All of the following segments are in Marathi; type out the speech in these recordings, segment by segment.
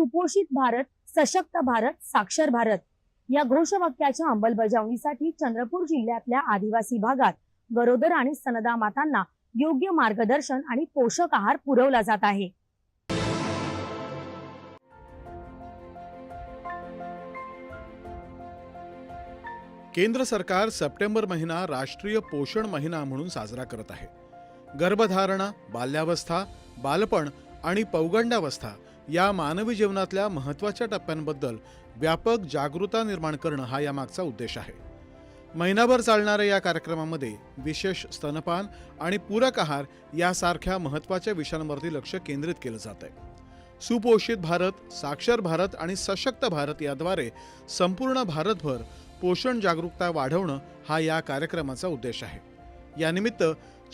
सुपोषित भारत सशक्त भारत साक्षर भारत या घोषवाक्याच्या अंमलबजावणीसाठी चंद्रपूर जिल्ह्यातल्या आदिवासी भागात गरोदर आणि सनदा मातांना योग्य मार्गदर्शन आणि पोषक आहार पुरवला जात आहे. केंद्र सरकार सप्टेंबर महिना राष्ट्रीय पोषण महिना म्हणून साजरा करत आहे. गर्भधारणा बाल्यावस्था बालपण आणि पौगंडावस्था या मानवी जीवनातल्या महत्त्वाच्या टप्प्यांबद्दल व्यापक जागरूकता निर्माण करणं हा यामागचा उद्देश आहे. महिनाभर चालणाऱ्या या कार्यक्रमामध्ये विशेष स्तनपान आणि पूरक आहार यासारख्या महत्त्वाच्या विषयांवरती लक्ष केंद्रित केलं जात आहे. सुपोषित भारत साक्षर भारत आणि सशक्त भारत याद्वारे संपूर्ण भारतभर पोषण जागरूकता वाढवणं हा या कार्यक्रमाचा उद्देश आहे. यानिमित्त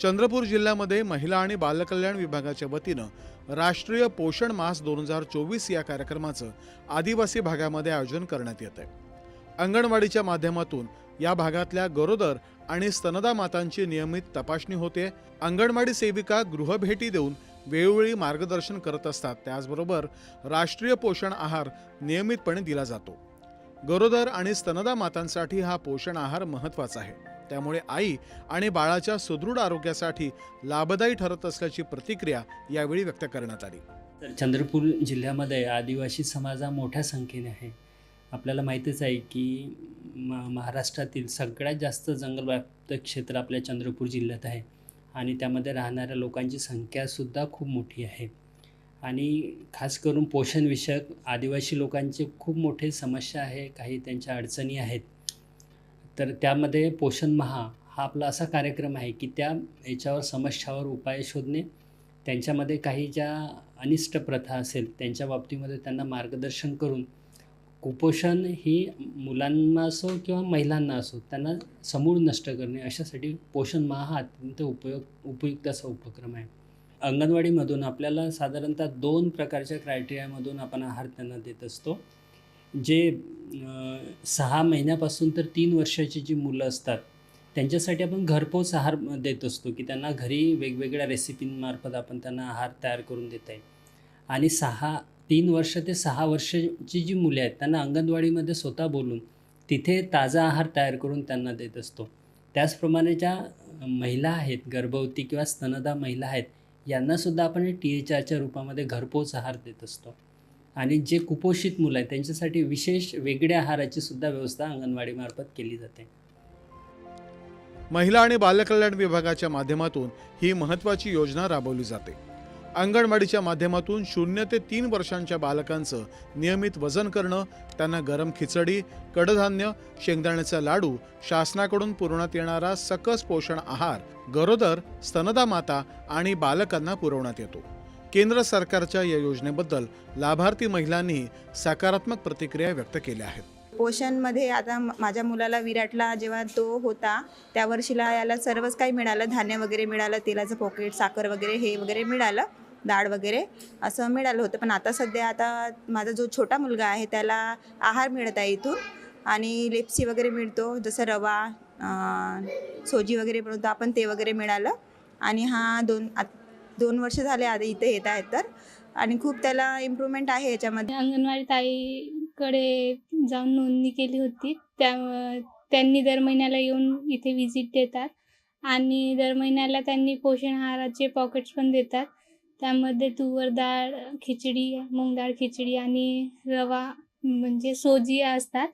चंद्रपूर जिल्ह्यामध्ये महिला आणि बालकल्याण विभागाच्या वतीनं राष्ट्रीय पोषण मास दोन हजार चोवीस या कार्यक्रमाचं आदिवासी भागामध्ये आयोजन करण्यात येत आहे अंगणवाडीच्या माध्यमातून या भागातल्या गरोदर आणि स्तनदा मातांची नियमित तपासणी होते. अंगणवाडी सेविका गृहभेटी देऊन वेळोवेळी मार्गदर्शन करत असतात. त्याचबरोबर राष्ट्रीय पोषण आहार नियमितपणे दिला जातो. गरोदर आणि स्तनदा मातांसाठी हा पोषण आहार महत्त्वाचा आहे. त्यामुळे आई आणि बाळाच्या सुदृढ आरोग्यासाठी लाभदायी ठरत असल्याची प्रतिक्रिया यावेळी व्यक्त करण्यात आली. तर चंद्रपूर जिल्ह्यामध्ये आदिवासी समाज हा मोठ्या संख्येने आहे. आपल्याला माहीतच आहे की म महाराष्ट्रातील सगळ्यात जास्त जंगलव्याप्त क्षेत्र आपल्या चंद्रपूर जिल्ह्यात आहे. आणि त्यामध्ये राहणाऱ्या लोकांची संख्यासुद्धा खूप मोठी आहे. आणि खास करून पोषणविषयक आदिवासी लोकांचे खूप मोठे समस्या आहे. काही त्यांच्या अडचणी आहेत. तर त्यामध्ये पोषण महा हा आपला असा कार्यक्रम आहे की त्या याच्यावर समस्यावर उपाय शोधणे त्यांच्यामध्ये काही ज्या अनिष्ट प्रथा असेल त्यांच्या बाबतीमध्ये त्यांना मार्गदर्शन करून कुपोषण ही मुलांना असो किंवा महिलांना असो त्यांना समूळ नष्ट करणे अशासाठी पोषण महा हा अत्यंत उपयोग उपयुक्त असा उपक्रम आहे. अंगणवाडीमधून आपल्याला साधारणतः दोन प्रकारच्या क्रायटेरियामधून आपण आहार त्यांना देत असतो. जे सहा महिन्यापासून तर तीन वर्षाची जी मुलं असतात त्यांच्यासाठी आपण घरपोच आहार देत असतो की त्यांना घरी वेगवेगळ्या रेसिपींमार्फत आपण त्यांना आहार तयार करून देत आहे. आणि सहा तीन वर्ष ते सहा वर्षाची जी मुले आहेत त्यांना अंगणवाडीमध्ये स्वतः बोलून तिथे ताजा आहार तयार करून त्यांना देत असतो. त्याचप्रमाणे ज्या महिला आहेत गर्भवती किंवा स्तनदा महिला आहेत यांनासुद्धा आपण टी एच आरच्या रूपामध्ये घरपोच आहार देत असतो. आणि जे कुपोषित मुलं आहेत त्यांच्यासाठी विशेष वेगळ्या आहाराची सुद्धा व्यवस्था अंगणवाडीमार्फत केली जाते. महिला आणि बालकल्याण विभागाच्या माध्यमातून ही महत्त्वाची योजना राबवली जाते. अंगणवाडीच्या माध्यमातून शून्य ते तीन वर्षांच्या बालकांचं नियमित वजन करणं त्यांना गरम खिचडी कडधान्य शेंगदाण्याचा लाडू शासनाकडून पुरवण्यात येणारा सकस पोषण आहार गरोदर स्तनदा माता आणि बालकांना पुरवण्यात येतो. केंद्र सरकारच्या या योजनेबद्दल लाभार्थी महिलांनी सकारात्मक प्रतिक्रिया व्यक्त केल्या आहेत. पोषणमध्ये आता माझ्या मुलाला विराटला जेव्हा तो होता त्या वर्षीला याला सर्वच काही मिळालं. धान्य वगैरे मिळालं तेलाचं पॉकेट साखर वगैरे हे वगैरे मिळालं डाळ वगैरे असं मिळालं होतं. पण आता सध्या आता माझा जो छोटा मुलगा आहे त्याला आहार मिळत आहे इथून आणि लेप्सी वगैरे मिळतो जसं रवा सोजी वगैरे बनवतो आपण ते वगैरे मिळालं. आणि हा दोन दोन वर्ष झाले आधी इथे येत आहेत तर. आणि खूप त्याला इम्प्रूव्हमेंट आहे याच्यामध्ये. अंगणवाडी ताईकडे जाऊन नोंदणी केली होती. त्या त्यांनी दर महिन्याला येऊन इथे व्हिजिट देतात. आणि दर महिन्याला त्यांनी पोषण आहाराचे पॉकेट्स पण देतात. त्यामध्ये तुवर डाळ खिचडी मूग डाळ खिचडी आणि रवा म्हणजे सोजी असतात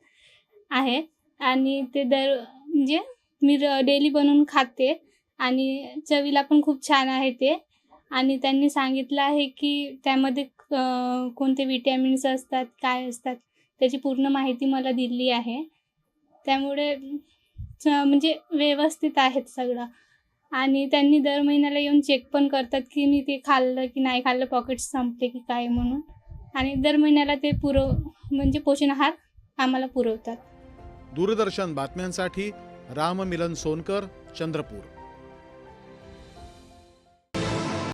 आहे. आणि ते दर म्हणजे मी र डेली बनवून खाते. आणि चवीला पण खूप छान आहे ते. आणि त्यांनी सांगितलं आहे की त्यामध्ये कोणते विटॅमिन्स असतात काय असतात त्याची पूर्ण माहिती मला दिली आहे. त्यामुळे च- म्हणजे व्यवस्थित आहेत सगळं. आणि त्यांनी दर महिन्याला येऊन चेक पण करतात की मी ते खाल्लं की नाही खाल्लं पॉकेट संपले की काय म्हणून. आणि दर महिन्याला ते पुरव म्हणजे पोषण आहार आम्हाला पुरवतात. दूरदर्शन बातम्यांसाठी राम मिलन सोनकर चंद्रपूर.